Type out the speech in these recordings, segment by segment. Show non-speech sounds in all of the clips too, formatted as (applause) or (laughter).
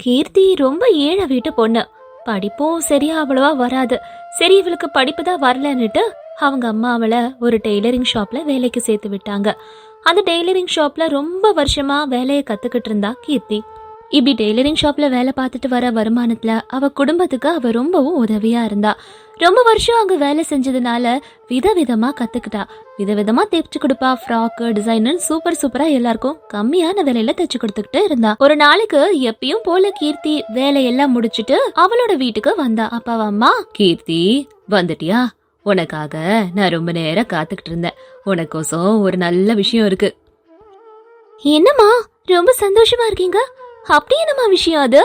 கீர்த்தி ரொம்ப ஏழை வீட்டு பொண்ணு. படிப்பும் சரியா அவ்வளவா வராது. சரி இவளுக்கு படிப்பு தான் வரலன்னுட்டு அவங்க அம்மா அவளை ஒரு டெய்லரிங் ஷாப்ல வேலைக்கு சேர்த்து விட்டாங்க. அந்த டெய்லரிங் ஷாப்ல ரொம்ப வருஷமா வேலையை கத்துக்கிட்டு இருந்தா கீர்த்தி. இப்படி டெய்லரிங் ஷாப்ல வேலை பார்த்துட்டு வர வருமானத்துல அவ குடும்பத்துக்கு அவ ரொம்பவும் உதவியா இருந்தா. ரொம்ப வருஷம் அங்க வேலை செஞ்சதுனால விதவிதமா கத்துக்கிட்டா. விதவிதமா தைச்சு கொடுப்பா. ஃப்ராக்கு டிசைனர் சூப்பர் சூப்பரா எல்லாருக்கும் கம்மியான விலையில தைச்சு கொடுத்துக்கிட்டு இருந்தா. ஒரு நாளைக்கு எப்பயும் போல கீர்த்தி வேலையெல்லாம் முடிச்சிட்டு அவளோட வீட்டுக்கு வந்தா. அப்பா அம்மா கீர்த்தி வந்துட்டியா? உனக்காக நான் ரொம்ப நேரம் காத்துக்கிட்டு இருந்தேன். உனக்கோசம் ஒரு நல்ல விஷயம் இருக்கு. என்னம்மா ரொம்ப சந்தோஷமா இருக்கீங்க? அப்படி என்னம்மா விஷயம் அது?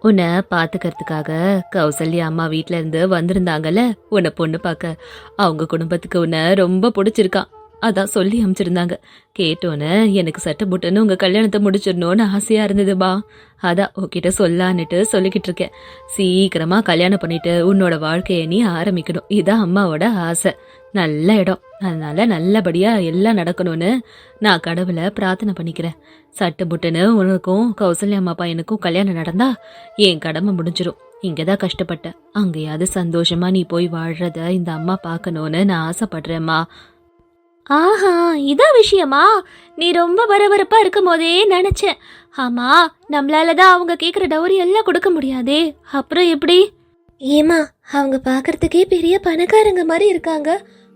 உன்னை பாத்துக்கிறதுக்காக கௌசல்யா அம்மா வீட்ல இருந்து வந்திருந்தாங்கல்ல உன்னை பொண்ணு பார்க்க அவங்க குடும்பத்துக்கு உன்னை ரொம்ப பிடிச்சிருக்கான் அதான் சொல்லி அனுப்பிச்சிருந்தாங்க கேட்டோன்னே எனக்கு சட்டை புட்டுன்னு உங்க கல்யாணத்தை முடிச்சிடணும்னு ஆசையா இருந்ததுபா அதான் உன்கிட்ட சொல்லான்னுட்டு சொல்லிக்கிட்டு இருக்கேன். சீக்கிரமா கல்யாணம் பண்ணிட்டு உன்னோட வாழ்க்கையை நீ ஆரம்பிக்கணும். இதான் அம்மாவோட ஆசை. நல்ல இடம். அதனால நல்லபடியா எல்லாம் நடக்கணும்னு நான் கடவுளை பிரார்த்தனை பண்ணிக்கிறேன். சட்டு புட்டுன்னு உனக்கும் கௌசல்யா அம்மா பையனுக்கும் கல்யாணம் நடந்தா என் கடமை முடிஞ்சிரும். இங்கதான் கஷ்டப்பட்டேன். அங்கேயாவது சந்தோஷமா நீ போய் வாழ்றத இந்த அம்மா பார்க்கணும்னு நான் ஆசைப்படுறேம்மா. ஆஹா இதான் விஷயமா? நீ ரொம்ப பரபரப்பா இருக்கும் போதே நினைச்சேன். ஆமா நம்மளால தான் அவங்க கேக்குற டவுரி எல்லாம் கொடுக்க முடியாதே. அப்புறம் எப்படி? ஏமா அவங்க பாக்குறதுக்கே பெரிய பணக்காரங்க மாதிரி இருக்காங்க.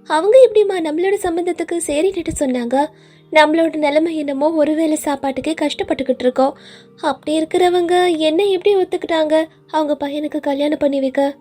அவங்க எப்படிம்மா நம்மளோட சம்பந்தத்துக்கு சரின்னுட்டு சொன்னாங்க? நம்மளோட நிலைமை என்னமோ ஒருவேளை சாப்பாட்டுக்கே கஷ்டப்பட்டுக்கிட்டு இருக்கோம். அப்படி இருக்கிறவங்க என்ன எப்படி ஒத்துக்கிட்டாங்க? அவங்க பையனுக்கு கல்யாணம் பண்ணி வைக்க.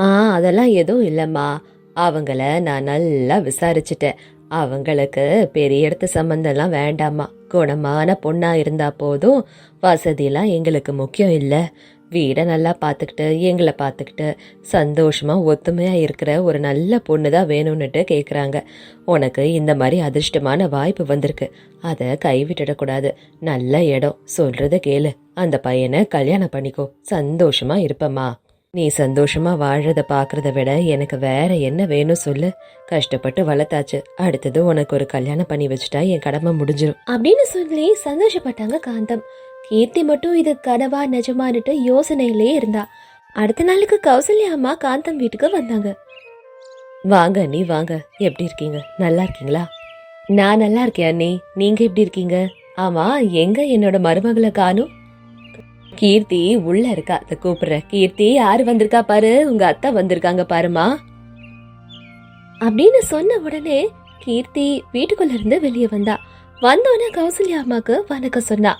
ஆ அதெல்லாம் எதுவும் இல்லைம்மா. அவங்கள நான் நல்லா விசாரிச்சுட்டேன். அவங்களுக்கு பெரிய இடத்து சம்பந்தம்லாம் வேண்டாம்மா. குணமான பொண்ணா இருந்தா போதும். வசதியெல்லாம் எங்களுக்கு முக்கியம் இல்லை. வீடை நல்லா பார்த்துக்கிட்டு எங்களை பார்த்துக்கிட்டு சந்தோஷமாக ஒத்துமையாக இருக்கிற ஒரு நல்ல பொண்ணு தான் வேணும்னுட்டு கேட்குறாங்க உனக்கு இந்த மாதிரி அதிர்ஷ்டமான வாய்ப்பு வந்திருக்கு. அதை கைவிட்டுடக்கூடாது. நல்ல இடம். சொல்கிறத கேளு. அந்த பையனை கல்யாணம் பண்ணிக்கோ. சந்தோஷமாக இருப்பம்மா. நீ சந்தோஷமா வாழறத பார்க்குறத விட எனக்கு வேற என்ன வேணும் சொல்லு. கஷ்டப்பட்டு வளர்த்தாச்சு. அடுத்தது உனக்கு ஒரு கல்யாணம் பண்ணி வச்சுட்டா என் கடமை முடிஞ்சிடும் அப்படின்னு சொல்லி சந்தோஷப்பட்டாங்க காந்தம். கீர்த்தி மட்டும் இது கனவா நிஜமானுட்டு யோசனையிலே இருந்தா. அடுத்த நாளுக்கு கௌசல்யா அம்மா காந்தம் வீட்டுக்கு வந்தாங்க. வாங்க நீ வாங்க. எப்படி இருக்கீங்க? நல்லா இருக்கீங்களா? நான் நல்லா இருக்கேன் அண்ணி. நீங்க எப்படி இருக்கீங்க? ஆமா எங்க என்னோட மருமகளை காணும்? கீர்த்தி உள்ள இருக்கா. அத கூப்பிடுற கீர்த்தி யாரு வந்திருக்கா பாரு? உங்க அத்தை வந்திருக்காங்க பாருமா அப்படின்னு சொன்ன உடனே கீர்த்தி வீட்டுக்குள்ள இருந்து வெளியே வந்தா. வந்தோடனே கௌசல்யா அம்மாக்கு வணக்கம் சொன்னா.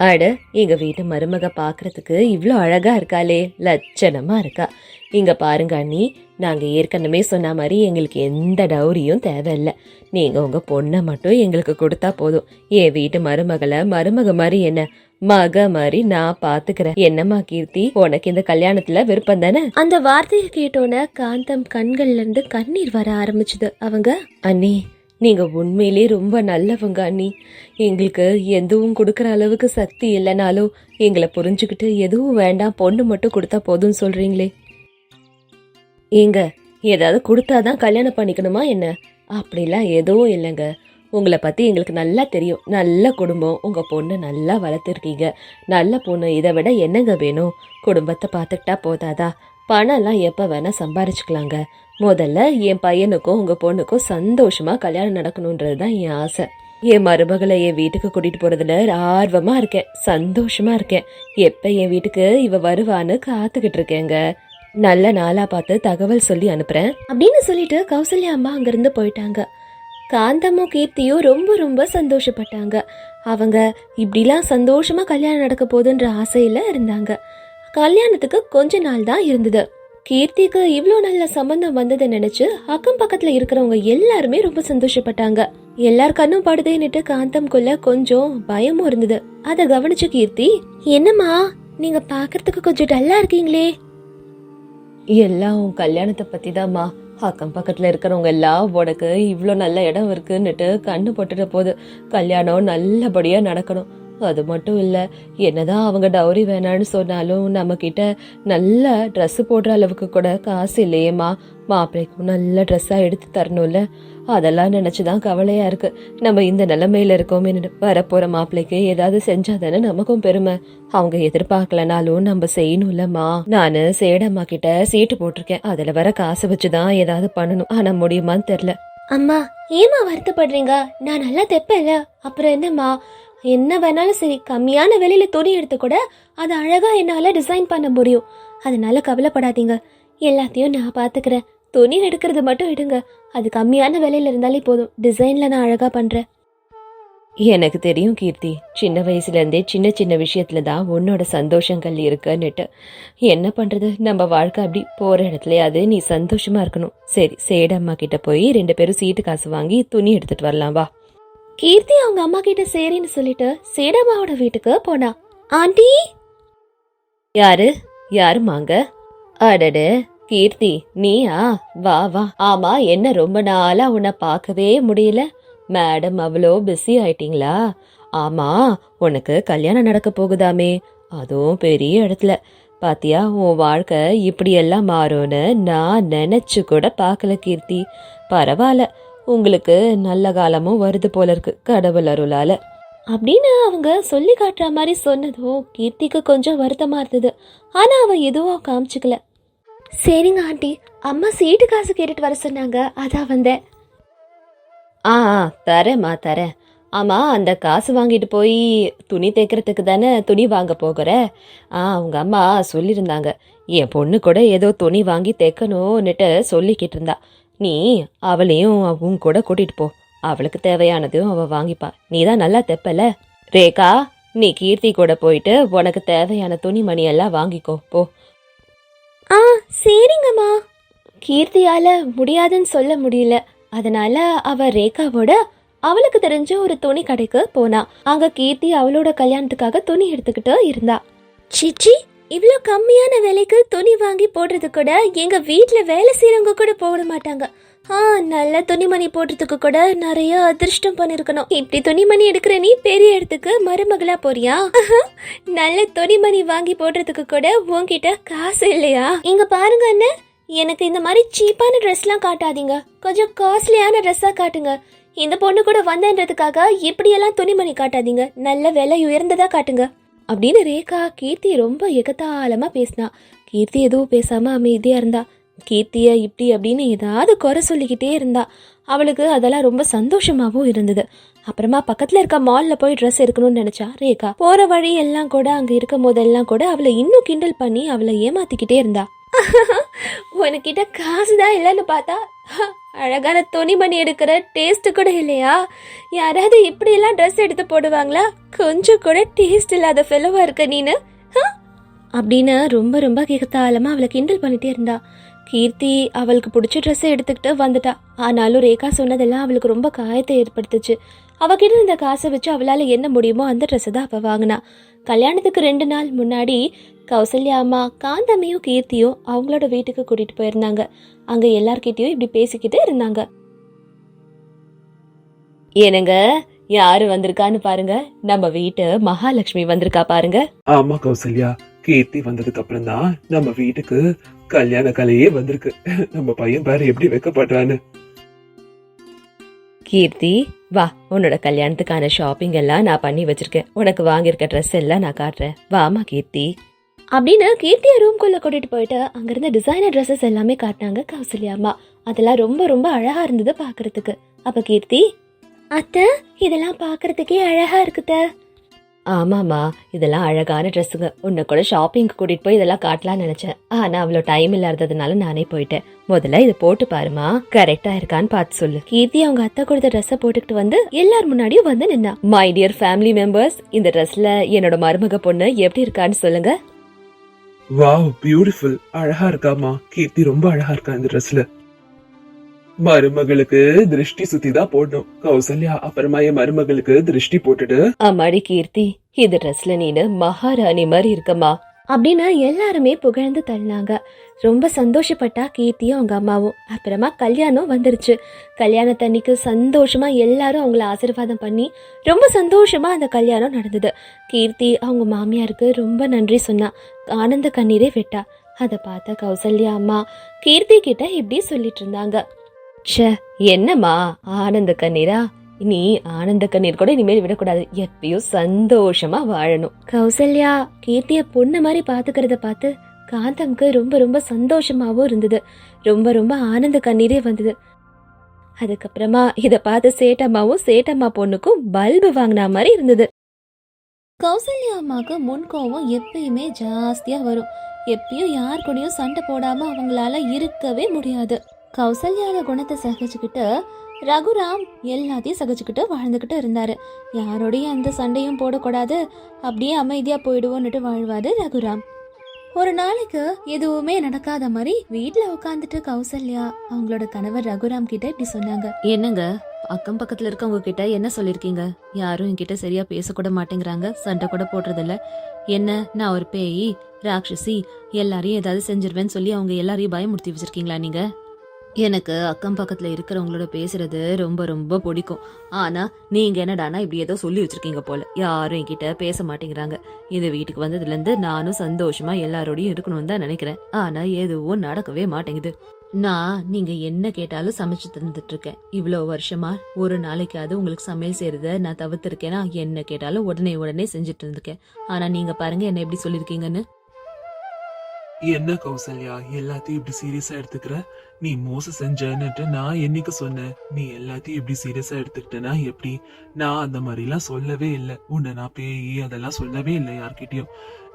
அட எங்க வீட்டு மருமக பாக்குறதுக்கு இவ்ளோ அழகா இருக்காளே லட்சணமா இருக்கா. இங்க பாருங்க அண்ணி நாங்க ஏற்கனவே சொன்ன மாதிரி எங்களுக்கு எந்த டௌரியும் தேவையில்ல. நீங்க உங்க பொண்ணை மட்டும் எங்களுக்கு கொடுத்தா போதும். என் வீட்டு மருமகளை மருமக மாதிரி என்ன? மக மாதிரி நான் பாத்துக்கிறேன். என்னம்மா கீர்த்தி உனக்கு இந்த கல்யாணத்துல விருப்பம் தானே? அந்த வார்த்தையை கேட்டோன்னே காந்தம் கண்கள்ல இருந்து கண்ணீர் வர ஆரம்பிச்சுது. அவங்க அண்ணி நீங்கள் உண்மையிலே ரொம்ப நல்லவங்க அண்ணி. எங்களுக்கு எதுவும் கொடுக்குற அளவுக்கு சக்தி இல்லைனாலும் எங்களை புரிஞ்சுக்கிட்டு எதுவும் வேண்டாம் பொண்ணு மட்டும் கொடுத்தா போதும்னு சொல்கிறீங்களே ஏங்க ஏதாவது கொடுத்தாதான் கல்யாணம் பண்ணிக்கணுமா என்ன? அப்படிலாம் எதுவும் இல்லைங்க. உங்களை பற்றி எங்களுக்கு நல்லா தெரியும். நல்ல குடும்பம். உங்கள் பொண்ணு நல்லா வளர்த்துருக்கீங்க. நல்ல பொண்ணு. இதை விட என்னங்க வேணும்? குடும்பத்தை பார்த்துக்கிட்டா போதாதா? பணம்லாம் எப்போ வேணால் சம்பாரிச்சுக்கலாங்க. முதல்ல என் பையனுக்கும் உங்க பொண்ணுக்கும் சந்தோஷமா கல்யாணம் நடக்கணுன்றது தான் என் ஆசை. என் மருமகளை என் வீட்டுக்கு கூட்டிட்டு போறதுல ஆர்வமா இருக்கேன் சந்தோஷமா இருக்கேன். எப்ப என் வீட்டுக்கு இவ வருவான்னு காத்துக்கிட்டு இருக்கேங்க. நல்ல நாளா பார்த்து தகவல் சொல்லி அனுப்புறேன். அப்படின்னு சொல்லிட்டு கௌசல்யா அம்மா அங்கிருந்து போயிட்டாங்க. காந்தமும் கீர்த்தியும் ரொம்ப ரொம்ப சந்தோஷப்பட்டாங்க. அவங்க இப்படிலாம் சந்தோஷமா கல்யாணம் நடக்க போகுதுன்ற ஆசையில இருந்தாங்க. கல்யாணத்துக்கு கொஞ்ச நாள் தான் இருந்தது. கீர்த்திக்கு இவ்வளோ நல்ல சம்பந்தம் வந்ததை நினைச்சு அக்கம் பக்கத்துல இருக்கிறவங்க எல்லாருமே ரொம்ப சந்தோஷப்பட்டாங்க. எல்லார் கண்ணும் படுதேன்னுட்டு காந்தம்குள்ள கொஞ்சம் பயமும் இருந்தது. அதை கவனிச்ச கீர்த்தி என்னம்மா நீங்க பாக்குறதுக்கு கொஞ்சம் டல்லா இருக்கீங்களே? எல்லாம் உன் கல்யாணத்தை பத்தி தாம்மா அக்கம் பக்கத்துல இருக்கிறவங்க எல்லாம் உனக்கு இவ்வளோ நல்ல இடம் இருக்குன்னுட்டு கண்ணு போட்டுட போது கல்யாணம் நல்லபடியா நடக்கணும். அது மட்டும் இல்லை என்னதான் அவங்க டவுரி வேணான்னு சொன்னாலும் நம்மக்கிட்ட நல்ல ட்ரெஸ் போடுற அளவுக்கு கூட காசு இல்லையேம்மா. மாப்பிள்ளைக்கும் நல்ல ட்ரெஸ்ஸாக எடுத்து தரணும்ல. அதெல்லாம் நினச்சி தான் கவலையாக இருக்குது நம்ம இந்த நிலமையில இருக்கோமே வரப்போகிற மாப்பிள்ளைக்கு ஏதாவது செஞ்சாதானே நமக்கும் பெருமை. அவங்க எதிர்பார்க்கலனாலும் நம்ம செய்யணும்லம்மா. நான் சேடம்மா கிட்ட சீட்டு போட்டிருக்கேன். அதில் வர காசை வச்சு தான் ஏதாவது பண்ணணும். ஆனால் முடியுமான்னு தெரில அம்மா ஏமா வருத்தப்படுறீங்க? நான் நல்லா தைப்பேன்ல. அப்புறம் என்னம்மா? என்ன வேணாலும் சரி கம்மியான விலையில துணி எடுத்து கூட அதை அழகா என்னால டிசைன் பண்ண முடியும். அதனால கவலைப்படாதீங்க. எல்லாத்தையும் நான் பாத்துக்கிறேன். துணி எடுக்கிறது மட்டும் எடுங்க. அது கம்மியான விலையில இருந்தாலே போதும். டிசைன்ல நான் அழகா பண்றேன். எனக்கு தெரியும் கீர்த்தி. சின்ன வயசுல இருந்தே சின்ன சின்ன விஷயத்துல தான் உன்னோட சந்தோஷங்கள் இருக்குன்னுட்டு. என்ன பண்றது? நம்ம வாழ்க்கை அப்படி போற அது நீ சந்தோஷமா இருக்கணும். சரி சேடம்மா கிட்ட போய் ரெண்டு பேரும் சீட்டு காசு வாங்கி துணி எடுத்துட்டு வரலாம். வா. கீர்த்தி அவங்க அம்மா கிட்ட சரின்னு சொல்லிட்டு சேடம்மாவோட வீட்டுக்கு போனா. ஆண்டி? யாரு? யாருமாங்க அடடே கீர்த்தி நீயா? வா வா. ஆமா என்ன ரொம்ப நாளா உன்னை பார்க்கவே முடியல. மேடம் அவ்வளோ பிஸி ஆயிட்டீங்களா? ஆமா உனக்கு கல்யாணம் நடக்க போகுதாமே. அதுவும் பெரிய இடத்துல. பாத்தியா உன் வாழ்க்கை இப்படியெல்லாம் மாறும்னு நான் நினைச்சு கூட பார்க்கல கீர்த்தி. பரவாயில்ல உங்களுக்கு நல்ல காலமும் வருது போல இருக்கு கடவுள் அருளால. அப்படின்னு அவங்க சொல்லி காட்டுற மாதிரி சொன்னதும் கீர்த்திக்கு கொஞ்சம் வருத்தமா இருந்தது. ஆனா அவ எதுவும் காமிச்சுக்கல. சரிங்க ஆண்டி. அம்மா சீட்டு காசு கேட்டுட்டு வர சொன்னாங்க. அதான் வந்தேன். ஆ தரேம்மா தரேன் ஆமா அந்த காசு வாங்கிட்டு போய் துணி தைக்கிறதுக்கு தானே துணி வாங்க போகிற? ஆ உங்க அம்மா சொல்லியிருந்தாங்க. என் பொண்ணு கூட ஏதோ துணி வாங்கி தைக்கணும்னுட்டு சொல்லிக்கிட்டு இருந்தா. நீ அவளையும் உன் கூட கூட்டிட்டு போ. அவளுக்கு தேவையானதையும் அவ வாங்கிப்பா. நீ தான் நல்லா தைப்பல. ரேகா நீ கீர்த்தி கூட போயிட்டு உனக்கு தேவையான துணிமணி எல்லாம் வாங்கிக்கோ. போ. ஆ சரிங்கம்மா. கீர்த்தியால முடியாதுன்னு சொல்ல முடியல. அதனால அவ ரேகாவோட அவளுக்கு தெரிஞ்ச ஒரு துணி கடைக்கு போனா. அங்க கீர்த்தி அவளோட கல்யாணத்துக்காக துணி எடுத்துக்கிட்டு இருந்தா. சிச்சி இவ்வளோ கம்மியான விலைக்கு துணி வாங்கி போடுறது கூட எங்கள் வீட்டில் வேலை செய்கிறவங்க கூட போட மாட்டாங்க. ஆ நல்ல துணிமணி போடுறதுக்கு கூட நிறைய அதிர்ஷ்டம் பண்ணிருக்கணும். இப்படி துணிமணி எடுக்கிற நீ பெரிய இடத்துக்கு மருமகளா போறியா? நல்ல துணிமணி வாங்கி போடுறதுக்கு கூட உன்கிட்ட காசு இல்லையா? இங்க பாருங்க அண்ணன் எனக்கு இந்த மாதிரி சீப்பான ட்ரெஸ்லாம் காட்டாதீங்க. கொஞ்சம் காஸ்ட்லியான ட்ரெஸ்ஸா காட்டுங்க. இந்த பொண்ணு கூட வந்தேன்றதுக்காக இப்படியெல்லாம் துணிமணி காட்டாதீங்க. நல்ல விலை உயர்ந்ததா காட்டுங்க. அப்படின்னு ரேகா கீர்த்தி ரொம்ப எகத்தாளமா பேசினா. கீர்த்தி எதுவும் பேசாம அமைதியா இருந்தா. கீர்த்திய இப்படி அப்படின்னு ஏதாவது குறை சொல்லிக்கிட்டே இருந்தா. அவளுக்கு அதெல்லாம் ரொம்ப சந்தோஷமாகவும் இருந்தது. அப்புறமா பக்கத்துல இருக்க மால்ல போய் ட்ரெஸ் எடுக்கணும்னு நினைச்சா ரேகா. போற வழி எல்லாம் கூட அங்க இருக்கும் போதெல்லாம் கூட அவளை இன்னும் கிண்டல் பண்ணி அவளை ஏமாத்திக்கிட்டே இருந்தா. (laughs) உனக்கிட்ட காசு தான் இல்லைன்னு பார்த்தா அழகான துணிமணி எடுக்கிற டேஸ்ட் கூட இல்லையா? யாராவது இப்படியெல்லாம் ட்ரெஸ் எடுத்து போடுவாங்களா? கொஞ்சம் கூட டேஸ்ட் இல்லாத ஃபெலோவா இருக்க நீனு? ஹ? அப்படின்னு ரொம்ப ரொம்ப கேகத்தாளமா அவளை கிண்டல் பண்ணிட்டே இருந்தா. கீர்த்தி அவளுக்கு பிடிச்ச ட்ரெஸ்ஸை எடுத்துக்கிட்டு வந்துட்டா. ஆனாலும் ரேகா சொன்னதெல்லாம் அவளுக்கு ரொம்ப காயத்தை ஏற்படுத்துச்சு. அவகிட்ட இருந்த காசை வச்சு அவளால் என்ன முடியுமோ அந்த ட்ரெஸ்ஸை தான் அவள் வாங்கினா. கல்யாணத்துக்கு ரெண்டு நாள் முன்னாடி கௌசல்யா அம்மா காந்தம்மையும் கீர்த்தியும் அவங்களோட வீட்டுக்கு கூட்டிகிட்டு போயிருந்தாங்க. அங்க எல்லார்கிட்டயும் இப்படி பேசிக்கிட்டு இருந்தாங்க. ஏனுங்க யாரு வந்திருக்கான்னு பாருங்க. நம்ம வீட்டு மகாலட்சுமி வந்திருக்கா பாருங்க. ஆமா கௌசல்யா கீர்த்தி வந்ததுக்கு அப்புறம் தான் நம்ம வீட்டுக்கு கல்யாண கலையே வந்திருக்கு. நம்ம பையன் பாரு எப்படி வைக்கப்படுறான்னு. கீர்த்தி வா உன்னோட கல்யாணத்துக்கான ஷாப்பிங் எல்லாம் நான் பண்ணி வச்சிருக்கேன். உனக்கு வாங்கியிருக்க ட்ரெஸ் எல்லாம் நான் காட்டுறேன். வாமா கீர்த்தி. அப்படின்னு கீர்த்தியை ரூம்குள்ள கூட்டிட்டு போயிட்டு அங்கிருந்த டிசைனர் ட்ரெஸ்ஸஸ் எல்லாமே காட்டினாங்க கௌசல்யா அம்மா. அதெல்லாம் ரொம்ப ரொம்ப அழகா இருந்தது பாக்குறதுக்கு அப்ப கீர்த்தி அத்தை இதெல்லாம் பாக்குறதுக்கே அழகா இருக்குத ஆமாமா இதெல்லாம் அழகான ட்ரெஸ்ஸுங்க உன்னை கூட ஷாப்பிங் கூட்டிட்டு போய் இதெல்லாம் காட்டலாம்னு நினைச்சேன். ஆனா அவ்வளோ டைம் இல்லாததுனால நானே போயிட்டேன். முதல்ல இதை போட்டு பாருமா கரெக்டா இருக்கான்னு பார்த்து சொல்லு. கீர்த்தி அவங்க அத்தை கொடுத்த ட்ரெஸ்ஸை போட்டுக்கிட்டு வந்து எல்லார் முன்னாடியும் வந்து நின்னா. மை டியர் ஃபேமிலி மெம்பர்ஸ் இந்த ட்ரெஸ்ல என்னோட மருமக பொண்ணு எப்படி இருக்கான்னு சொல்லுங்க. வாவ் பியூட்டிஃபுல் அழகா இருக்காமா கீர்த்தி ரொம்ப அழகா இருக்கா இந்த ட்ரெஸ்ல மருமகளுக்கு திருஷ்டி சுத்தி தான் போடணும். கௌசல்யா அப்புறமா என் மருமகளுக்கு திருஷ்டி போட்டுட்டு. அம்மாடி கீர்த்தி இந்த ட்ரெஸ்ல நீனு மகாராணி மாதிரி இருக்கம்மா. அப்படின்னு எல்லாருமே புகழ்ந்து தள்ளினாங்க ரொம்ப சந்தோஷப்பட்டா கீர்த்தியும் அவங்க அம்மாவும். அப்புறமா கல்யாணம் வந்துருச்சு. கல்யாணத்தன்னைக்கு சந்தோஷமா எல்லாரும் அவங்கள ஆசீர்வாதம் பண்ணி ரொம்ப சந்தோஷமா அந்த கல்யாணம் நடந்தது. கீர்த்தி அவங்க மாமியாருக்கு ரொம்ப நன்றி சொன்னா. ஆனந்த கண்ணீரே விட்டா. அதை பார்த்த கௌசல்யா அம்மா கீர்த்தி கிட்ட இப்படி சொல்லிட்டு இருந்தாங்க. ச்சே என்னம்மா? ஆனந்த கண்ணீரா? நீ ஆனந்த கண்ணீர் கூட இனிமேல் விடக்கூடாது. எப்பயும் சந்தோஷமா வாழணும். கௌசல்யா கீர்த்திய பொண்ணு மாதிரி பாத்துக்கிறத பார்த்து காந்தம்க்கு ரொம்ப ரொம்ப சந்தோஷமாகவும் இருந்தது. ரொம்ப ரொம்ப ஆனந்த கண்ணீரே வந்தது. அதுக்கப்புறமா இதை பார்த்து சேட்டம்மாவும் சேட்டம்மா பொண்ணுக்கும் பல்பு வாங்கின மாதிரி இருந்தது. கௌசல்யா அம்மாவுக்கு முன்கோவம் எப்பயுமே ஜாஸ்தியா வரும். எப்பயும் யார் கூடயும் சண்டை போடாம அவங்களால இருக்கவே முடியாது. கௌசல்யாவோட குணத்தை சகிச்சுக்கிட்டு ரகுராம் எல்லாத்தையும் சகிச்சுக்கிட்டு வாழ்ந்துக்கிட்டு இருந்தாரு. யாரோடையும் எந்த சண்டையும் போடக்கூடாது அப்படியே அமைதியா போயிடுவோன்னுட்டு வாழ்வாரு ரகுராம். ஒரு நாளைக்கு எதுவுமே நடக்காத மாதிரி வீட்ல உட்காந்துட்டு கௌசல்யா அவங்களோட கணவர் ரகுராம் கிட்ட இப்படி சொன்னாங்க. என்னங்க? அக்கம் பக்கத்துல இருக்கவங்க கிட்ட என்ன சொல்லிருக்கீங்க? யாரும் என்கிட்ட சரியா பேசக்கூட மாட்டேங்கிறாங்க சண்டை கூட போடுறதில்ல. என்ன? நான் ஒரு பேய் ராட்சசி எல்லாரையும் ஏதாவது செஞ்சிருவேன்னு சொல்லி அவங்க எல்லாரையும் பயமுறுத்தி வச்சிருக்கீங்களா நீங்க? எனக்கு அக்கம் பக்கத்தில் இருக்கிறவங்களோட பேசுறது ரொம்ப ரொம்ப பிடிக்கும். ஆனால் நீங்கள் என்னடானா இப்படி ஏதோ சொல்லி வச்சிருக்கீங்க போல. யாரும் என்கிட்ட பேச மாட்டேங்கிறாங்க. இந்த வீட்டுக்கு வந்ததுலேருந்து நானும் சந்தோஷமா எல்லாரோடையும் இருக்கணும்னு தான் நினைக்கிறேன். ஆனால் எதுவும் நடக்கவே மாட்டேங்குது. நான் நீங்க என்ன கேட்டாலும் சமைச்சு தந்துட்டு இருக்கேன் இவ்வளோ வருஷமா ஒரு நாளைக்காவது உங்களுக்கு சமையல் செய்யறத நான் தவிர்த்திருக்கேனா? என்ன கேட்டாலும் உடனே உடனே செஞ்சுட்டு இருந்திருக்கேன். ஆனா நீங்க பாருங்க என்ன எப்படி சொல்லிருக்கீங்கன்னு. என்ன கௌசல்யா எல்லாத்தையும் இப்படி சீரியஸா எடுத்துக்கிற? நீ மோசம் செஞ்சன்னுட்டு நான் என்னைக்கு சொன்னேன்? நீ எல்லாத்தையும் இப்படி சீரியஸா எடுத்துக்கிட்டனா எப்படி? நான் அந்த மாதிரி எல்லாம் சொல்லவே இல்லை. உன்னை நான் பேய் அதெல்லாம் சொல்லவே இல்லை யார்கிட்டயும்.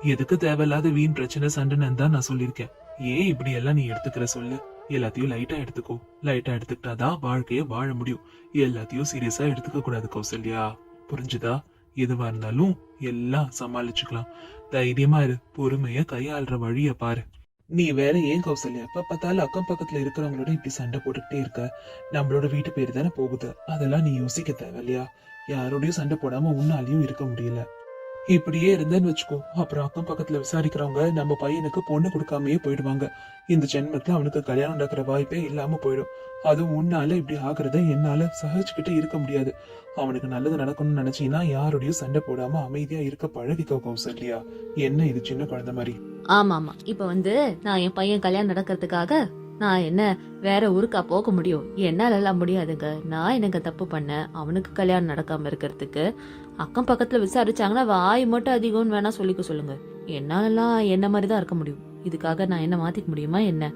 எதுக்கு தேவையில்லாத வீண் பிரச்சனை சண்டைன்னு தான் நான் சொல்லியிருக்கேன். ஏன் இப்படி எல்லாம் நீ எடுத்துக்கிற சொல்லு? எல்லாத்தையும் லைட்டா எடுத்துக்கோ. லைட்டா எடுத்துக்கிட்டாதான் வாழ்க்கைய வாழ முடியும். எல்லாத்தையும் சீரியஸா எடுத்துக்க கூடாது கௌசல்யா. புரிஞ்சுதா? எதுவா இருந்தாலும் எல்லாம் சமாளிச்சுக்கலாம். தைரியமா இரு. பொறுமைய கையாளுற வழிய பாரு. நீ வேற ஏன் கௌசல்யா? எப்ப பார்த்தாலும் அக்கம் பக்கத்துல இருக்கிறவங்களோட இப்படி சண்டை போட்டுக்கிட்டே இருக்க? நம்மளோட வீட்டு பேர் தானே போகுது. அதெல்லாம் நீ யோசிக்க தேவையில்லையா? யாரோடயும் சண்டை போடாம உன்னாலையும் இருக்க முடியல. இப்படியே இருந்தேன்னு வச்சுக்கோ. அப்புறம் அக்கம் பக்கத்துல விசாரிக்கிறவங்க நம்ம பையனுக்கு பொண்ணு கொடுக்காமயே போயிடுவாங்க. இந்த ஜென்மத்துல அவனுக்கு கல்யாணம் நடக்கிற வாய்ப்பே இல்லாம போயிடும். அதுவும் உன்னால இப்படி ஆகுறத என்னால சகிச்சுக்கிட்டு இருக்க முடியாது. அவனுக்கு நல்லது நடக்கணும்னு நினைச்சீங்கன்னா யாரோடயும் சண்டை போடாம அமைதியா இருக்க பழகிக்கோ கௌசல்யா. என்ன இது சின்ன குழந்தை மாதிரி? ஆமா ஆமா இப்ப வந்து நான் என் பையன் கல்யாணம் நடக்கிறதுக்காக நான் என்ன வேற ஊருக்கா போக முடியும்? என்னால எல்லாம் முடியாதுங்க. நான் எனக்கு தப்பு பண்ணேன்? அவனுக்கு கல்யாணம் நடக்காம இருக்கிறதுக்கு. அக்கம் பக்கத்துல விசாரிச்சாங்கன்னா வாய் மட்டும் அதிகம்னு வேணா சொல்லிக்க சொல்லுங்க. என்னாலலாம் என்ன மாதிரி தான் இருக்க முடியும்? இதுக்காக நான் என்ன மாத்திக்க முடியுமா என்ன?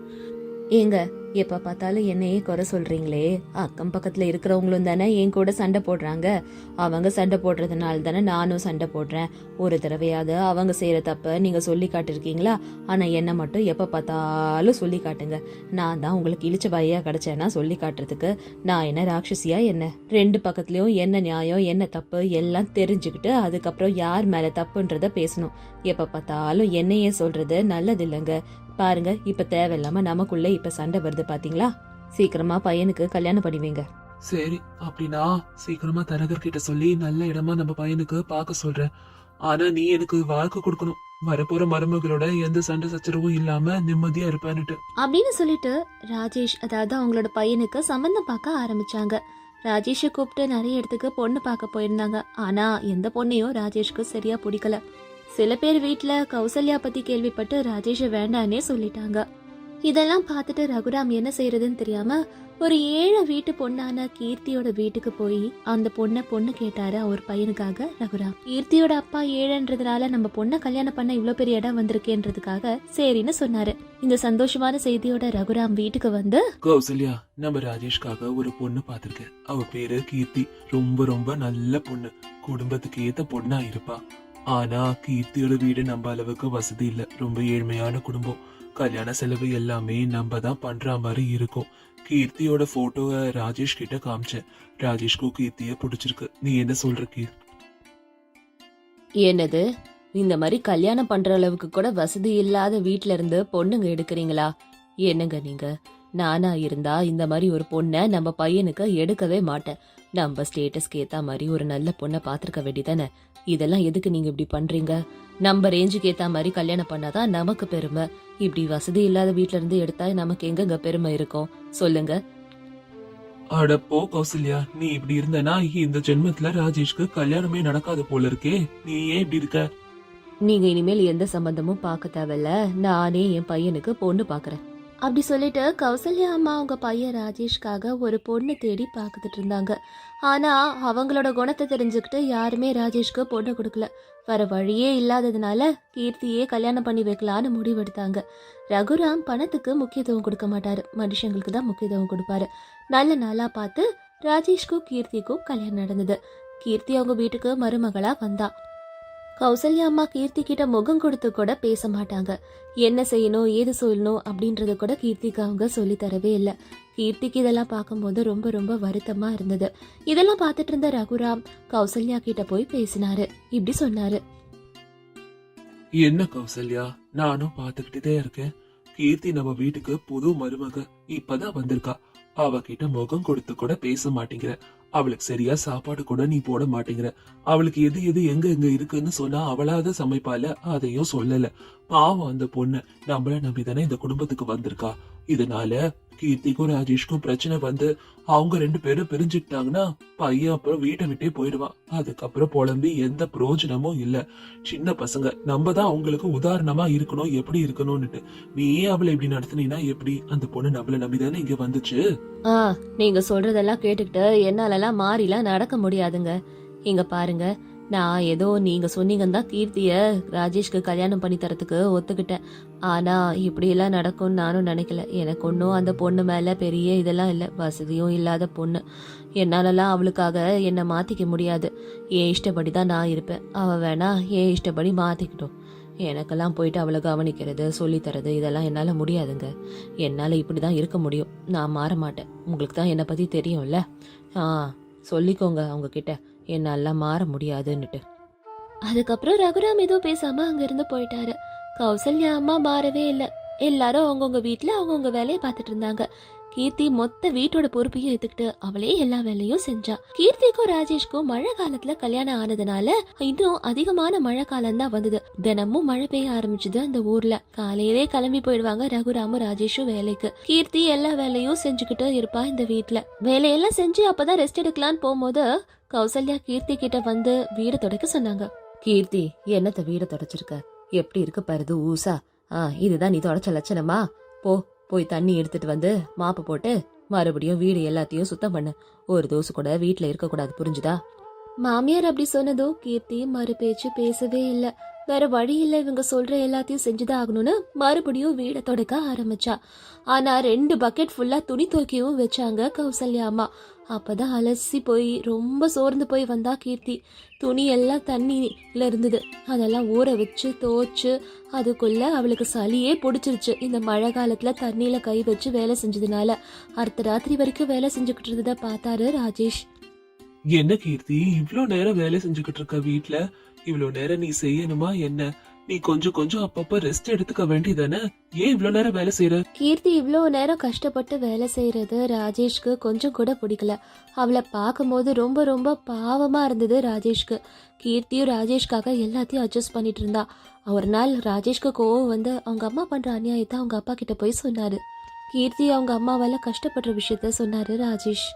ஏங்க எப்ப பார்த்தாலும் என்னையே குறை சொல்றீங்களே? அக்கம் பக்கத்துல இருக்கிறவங்களும் தானே என் கூட சண்டை போடுறாங்க. அவங்க சண்டை போடுறதுனால தானே நானும் சண்டை போடுறேன். ஒரு தடவையாவது அவங்க செய்யற தப்ப நீங்க சொல்லி காட்டிருக்கீங்களா ஆனா என்ன மட்டும் எப்ப பார்த்தாலும் சொல்லி காட்டுங்க. நான் தான் உங்களுக்கு இழிச்ச பாயா கிடைச்சேன்னா சொல்லி காட்டுறதுக்கு. நான் என்ன ராட்சசியா என்ன? ரெண்டு பக்கத்துலயும் என்ன நியாயம் என்ன தப்பு எல்லாம் தெரிஞ்சுக்கிட்டு அதுக்கப்புறம் யார் மேல தப்புன்றத பேசணும். எப்ப பார்த்தாலும் என்னையே சொல்றது நல்லது இல்லைங்க பாருங்க இப்ப தேவையில்லாம நமக்குள்ள இப்ப சண்டை வருது பாத்தீங்களா? சீக்கிரமா பையனுக்கு கல்யாணம் பண்ணி வைங்க. சரி அப்படின்னா சீக்கிரமா தரகர் கிட்ட சொல்லி நல்ல இடமா நம்ம பையனுக்கு பார்க்க சொல்றேன். ஆனா நீ எனக்கு வாழ்க்கை கொடுக்கணும். வரப்போற மருமகளோட எந்த சண்டை சச்சரவும் இல்லாம நிம்மதியா இருப்பேன்னுட்டு. அப்படின்னு சொல்லிட்டு ராஜேஷ் அதாவது அவங்களோட பையனுக்கு சம்பந்தம் பார்க்க ஆரம்பிச்சாங்க. ராஜேஷை கூப்பிட்டு நிறைய இடத்துக்கு பொண்ணு பார்க்க போயிருந்தாங்க. ஆனா எந்த பொண்ணையும் ராஜேஷ்க்கு சரியா பிடிக்கல. சில பேர் வீட்டுல கௌசல்யா பத்தி கேள்விப்பட்டு ராஜேஷை வேண்டான்னே சொல்லிட்டாங்க. இதெல்லாம் பார்த்துட்டு ரகுராம் என்ன செய்யறதுன்னு தெரியாம ஒரு ஏழை வீட்டு பொண்ணான கீர்த்தியோட வீட்டுக்கு போய் அந்த பொண்ணை பொண்ணு கேட்டாரு அவர் பையனுக்காக ரகுராம். கீர்த்தியோட அப்பா ஏழைன்றதுனால நம்ம பொண்ணை கல்யாணம் பண்ண இவ்வளோ பெரிய இடம் வந்திருக்கேன்றதுக்காக சரின்னு சொன்னாரு. இந்த சந்தோஷமான செய்தியோட ரகுராம் வீட்டுக்கு வந்து கௌசல்யா நம்ம ராஜேஷ்காக ஒரு பொண்ணு பார்த்திருக்கேன். அவ பேரு கீர்த்தி. ரொம்ப ரொம்ப நல்ல பொண்ணு. குடும்பத்துக்கு ஏத்த பொண்ணா இருப்பா. ஆனா கீர்த்தியோட வீடு நம்ம அளவுக்கு வசதி இல்லை. ரொம்ப ஏழ்மையான குடும்பம். கல்யாண செலவு எல்லாமே நம்ம தான் பண்ற மாதிரி இருக்கும். கீர்த்தியோட போட்டோவை ராஜேஷ் கிட்ட காமிச்சேன். ராஜேஷ்க்கும் கீர்த்திய பிடிச்சிருக்கு. நீ என்ன சொல்ற கீர்? என்னது? இந்த மாதிரி கல்யாணம் பண்ற அளவுக்கு கூட வசதி இல்லாத வீட்ல இருந்து பொண்ணுங்க எடுக்கிறீங்களா? என்னங்க நீங்க? நானா இருந்தா இந்த மாதிரி ஒரு பொண்ணை நம்ம பையனுக்கு எடுக்கவே மாட்டேன். நம்ம ஸ்டேட்டஸ்க்கு ஏத்த மாதிரி ஒரு நல்ல பொண்ணை பாத்திருக்க வேண்டியதானே இதெல்லாம் எதுக்கு நீங்க இப்படி பண்றீங்க? நம்ம ரேஞ்சுக்கு ஏத்த மாதிரி கல்யாணம் பண்ணாதான் நமக்கு பெருமை. இப்படி வசதி இல்லாத வீட்ல இருந்து எடுத்தா நமக்கு எங்கங்க பெருமை இருக்கும்? சொல்லுங்க. அட போ கௌசல்யா நீ இப்படி இருந்தனா இந்த ஜென்மத்துல ராஜேஷ்க்கு கல்யாணமே நடக்காது போல இருக்கே. நீ ஏன் இப்படி இருக்க? நீங்க இனிமேல் எந்த சம்பந்தமும் பார்க்க தேவையில்ல. நானே என் பையனுக்கு பொண்ணு பாக்குறேன் அப்படி சொல்லிட்டு கௌசல்யா அம்மா அவங்க பையன் ராஜேஷ்காக ஒரு பொண்ணு தேடி பார்த்துட்டு இருந்தாங்க. ஆனால் அவங்களோட குணத்தை தெரிஞ்சுக்கிட்டு யாருமே ராஜேஷ்க்கு பொண்ணு கொடுக்கல. வேற வழியே இல்லாததுனால கீர்த்தியே கல்யாணம் பண்ணி வைக்கலான்னு முடிவெடுத்தாங்க. ரகுராம் பணத்துக்கு முக்கியத்துவம் கொடுக்க மாட்டாரு. மனுஷங்களுக்கு தான் முக்கியத்துவம் கொடுப்பாரு. நல்ல நாளாக பார்த்து ராஜேஷ்க்கும் கீர்த்திக்கும் கல்யாணம் நடந்தது. கீர்த்தி அவங்க வீட்டுக்கு மருமகளாக வந்தா. கௌசல்யா அம்மா கீர்த்தி கிட்ட முகம் கொடுத்து கூட பேச மாட்டாங்க. என்ன செய்யணும் ஏது சொல்லணும் அப்படின்றத கூட கீர்த்திக்கு அவங்க சொல்லி தரவே இல்லை. கீர்த்திக்கு இதெல்லாம் பார்க்கும்போது ரொம்ப ரொம்ப வருத்தமா இருந்தது. இதெல்லாம் பார்த்துட்டு இருந்த ரகுராம் கௌசல்யா கிட்ட போய் பேசினாரு. இப்படி சொன்னாரு. என்ன கௌசல்யா? நானும் பாத்துக்கிட்டே இருக்கேன். கீர்த்தி நம்ம வீட்டுக்கு புது மருமக. இப்பதான் வந்திருக்கா. அவகிட்ட முகம் கொடுத்து கூட பேச மாட்டேங்கிற. அவளுக்கு சரியா சாப்பாடு கூட நீ போட மாட்டேங்கிற. அவளுக்கு எது எது எங்க எங்க இருக்குன்னு சொன்னா அவளாத சமைப்பால அதையும் சொல்லல. பாவம் அந்த பொண்ணு. நம்மள நம்பிதானே இந்த குடும்பத்துக்கு வந்திருக்கா. இதனால கீர்த்திக்கும் ராஜேஷ்க்கும் பிரச்சனை வந்து அவங்க ரெண்டு பேரும் பிரிஞ்சுக்கிட்டாங்கன்னா பையன் அப்புறம் வீட்டை விட்டே போயிடுவான். அதுக்கப்புறம் புலம்பி எந்த பிரயோஜனமும் இல்ல. சின்ன பசங்க நம்ம தான் அவங்களுக்கு உதாரணமா இருக்கணும் எப்படி இருக்கணும்னுட்டு. நீ ஏன் அவளை இப்படி நடத்துனீன்னா எப்படி? அந்த பொண்ணு நம்மள நம்பிதானே இங்க வந்துச்சு? ஆ நீங்க சொல்றதெல்லாம் கேட்டுக்கிட்டு என்னாலலாம் மாறிலாம் நடக்க முடியாதுங்க. இங்க பாருங்க நான் ஏதோ நீங்க சொன்னீங்கன்னு தான் கீர்த்திய ராஜேஷ்க்கு கல்யாணம் பண்ணி தரத்துக்கு ஒத்துக்கிட்டேன். ஆனா இப்படியெல்லாம் நடக்கும்னு நானும் நினைக்கல. எனக்கு ஒன்றும் அந்த பொண்ணு மேல பெரிய இதெல்லாம் இல்லை. வசதியும் இல்லாத பொண்ணு. என்னாலலாம் அவளுக்காக என்னை மாத்திக்க முடியாது. என் இஷ்டப்படி தான் நான் இருப்பேன். அவ வேணா என் இஷ்டப்படி மாத்திக்கிட்டோம். எனக்கெல்லாம் போயிட்டு அவளை கவனிக்கிறது சொல்லித்தரது இதெல்லாம் என்னால் முடியாதுங்க. என்னால் இப்படி தான் இருக்க முடியும். நான் மாற மாட்டேன். உங்களுக்கு தான் என்னை பற்றி தெரியும்ல? ஆ சொல்லிக்கோங்க அவங்கக்கிட்ட என்னாலாம் மாற முடியாதுன்னுட்டு. அதுக்கப்புறம் ரகுராம் எதுவும் பேசாம அங்கிருந்து போயிட்டாரு. கௌசல்யா அம்மா மாறவே இல்லை. எல்லாரும் அவங்கவுங்க வீட்டில் அவங்கவுங்க வேலையை பார்த்துட்டு இருந்தாங்க. கீர்த்தி மொத்த வீட்டோட பொறுப்பையும் எடுத்துக்கிட்டு அவளே எல்லா வேலையும் செஞ்சா. கீர்த்திக்கும் ராஜேஷ்க்கும் மழை காலத்துல கல்யாணம் ஆனதுனால இன்னும் அதிகமான மழை காலம் தான் வந்தது. தினமும் மழை பெய்ய ஆரம்பிச்சது அந்த ஊர்ல. காலையிலே கிளம்பி போயிடுவாங்க ரகுராமும் ராஜேஷும் வேலைக்கு. கீர்த்தி எல்லா வேலையும் செஞ்சுக்கிட்டு இருப்பா இந்த வீட்டுல வேலையெல்லாம் செஞ்சு அப்பதான் ரெஸ்ட் எடுக்கலான்னு போகும்போது கௌசல்யா கீர்த்தி கிட்ட வந்து வீடு துடைக்க சொன்னாங்க. கீர்த்தி என்னத்த வீடை தொடச்சிருக்க? எப்படி இருக்கு பாருது ஊசா? ஆ இதுதான் நீ தொடச்ச லட்சணமா? போ போய் தண்ணி எடுத்துட்டு வந்து மாப்பு போட்டு மறுபடியும் வீடு எல்லாத்தையும் சுத்தம் பண்ணு. ஒரு தோசை கூட வீட்ல இருக்க கூடாது புரிஞ்சுதா? மாமியார் அப்படி சொன்னதும் கீர்த்தி மறு பேச்சு பேசவே இல்ல. வேற வழி இல்லை இவங்க சொல்ற எல்லாத்தையும் செஞ்சுதான் ஆகணும்னு மறுபடியும் வீடை தொடக்க ஆரம்பிச்சா. ஆனா ரெண்டு பக்கெட் ஃபுல்லா துணி துவைக்கவும் வச்சாங்க கௌசல்யா அம்மா. அப்பதான் அலசி போய் ரொம்ப சோர்ந்து போய் வந்தா கீர்த்தி. துணி எல்லாம் தண்ணியில இருந்தது. அதெல்லாம் ஊற வச்சு துவைச்சு அதுக்குள்ள அவளுக்கு சளியே பிடிச்சிருச்சு. இந்த மழை காலத்துல தண்ணியில கை வச்சு வேலை செஞ்சதுனால அடுத்த ராத்திரி வரைக்கும் வேலை செஞ்சுக்கிட்டு இருந்ததை பார்த்தாரு ராஜேஷ். என்ன கீர்த்தி இவ்வளோ நேரம் வேலை செஞ்சுக்கிட்டு இருக்க வீட்ல? இவ்ளோ நேரம் நீ செய்யணுமா என்ன? நீ கொஞ்சம் கொஞ்சம் அப்பப்ப ரெஸ்ட் எடுத்துக்க வேண்டியதானே? ஏன் இவ்ளோ நேரம் வேலை செய்யற கீர்த்தி இவ்வளோ நேரம் கஷ்டப்பட்டு வேலை செய்யறது ராஜேஷ்க்கு கொஞ்சம் கூட பிடிக்கல. அவளை பார்க்கும்போது ரொம்ப ரொம்ப பாவமா இருந்தது ராஜேஷ்க்கு. கீர்த்தியும் ராஜேஷ்காக எல்லாத்தையும் அட்ஜஸ்ட் பண்ணிட்டு இருந்தா. ஒரு நாள் ராஜேஷ்க்கு கோவம் வந்து அவங்க அம்மா பண்ற அநியாயத்தை அவங்க அப்பா கிட்ட போய் சொன்னாரு. கீர்த்தி அவங்க அம்மாவால கஷ்டப்படுற விஷயத்த சொன்னாரு ராஜேஷ்.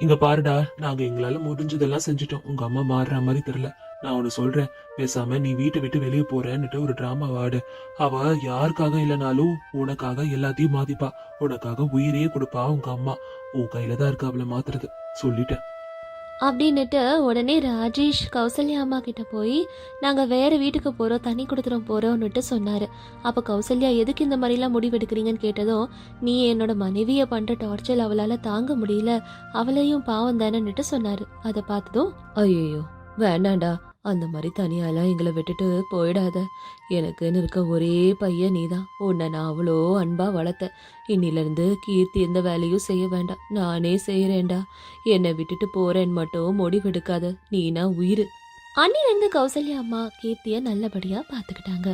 இங்க பாருடா நாங்க எங்களால முடிஞ்சதெல்லாம் செஞ்சுட்டோம். உங்க அம்மா மாறுற மாதிரி தெரியல. நான் உன்னை சொல்றேன். பேசாம நீ வீட்டை விட்டு வெளியே போறேன்னுட்டு ஒரு டிராமா வாடு அவ யாருக்காக இல்லைனாலும் உனக்காக எல்லாத்தையும் மாதிப்பா உனக்காக உயிரையே கொடுப்பா உங்க அம்மா. உன் கையில தான் இருக்கு அவளை மாத்துறது. சொல்லிட்டேன். அப்படின்னுட்டு உடனே ராஜேஷ் கௌசல்யா அம்மா கிட்ட போய் நாங்கள் வேற வீட்டுக்கு போகிறோம் தண்ணி கொடுத்துறோம் போகிறோம்னுட்டு சொன்னார். அப்போ கௌசல்யா எதுக்கு இந்த மாதிரிலாம் முடிவெடுக்கிறீங்கன்னு கேட்டதும் நீ என்னோட மனைவியை பண்ணுற டார்ச்சர் அவளால் தாங்க முடியல. அவளையும் பாவம் தானேன்னுட்டு சொன்னார். அதை பார்த்ததும் ஐயோ வேண்டாண்டா அந்த மாதிரி தனியாலாம் எங்களை விட்டுட்டு போயிடாத. எனக்குன்னு இருக்க ஒரே பையன் நீதான். உன்னை நான் அவ்வளோ அன்பா வளர்த்தேன். இன்னிலிருந்து கீர்த்தி எந்த வேலையும் செய்ய வேண்டாம். நானே செய்யறேன்டா என்னை விட்டுட்டு போறேன்னு மட்டும் முடிவெடுக்காத நீனா உயிர். அன்னிலிருந்து கௌசல்யா அம்மா கீர்த்தியை நல்லபடியாக பார்த்துக்கிட்டாங்க.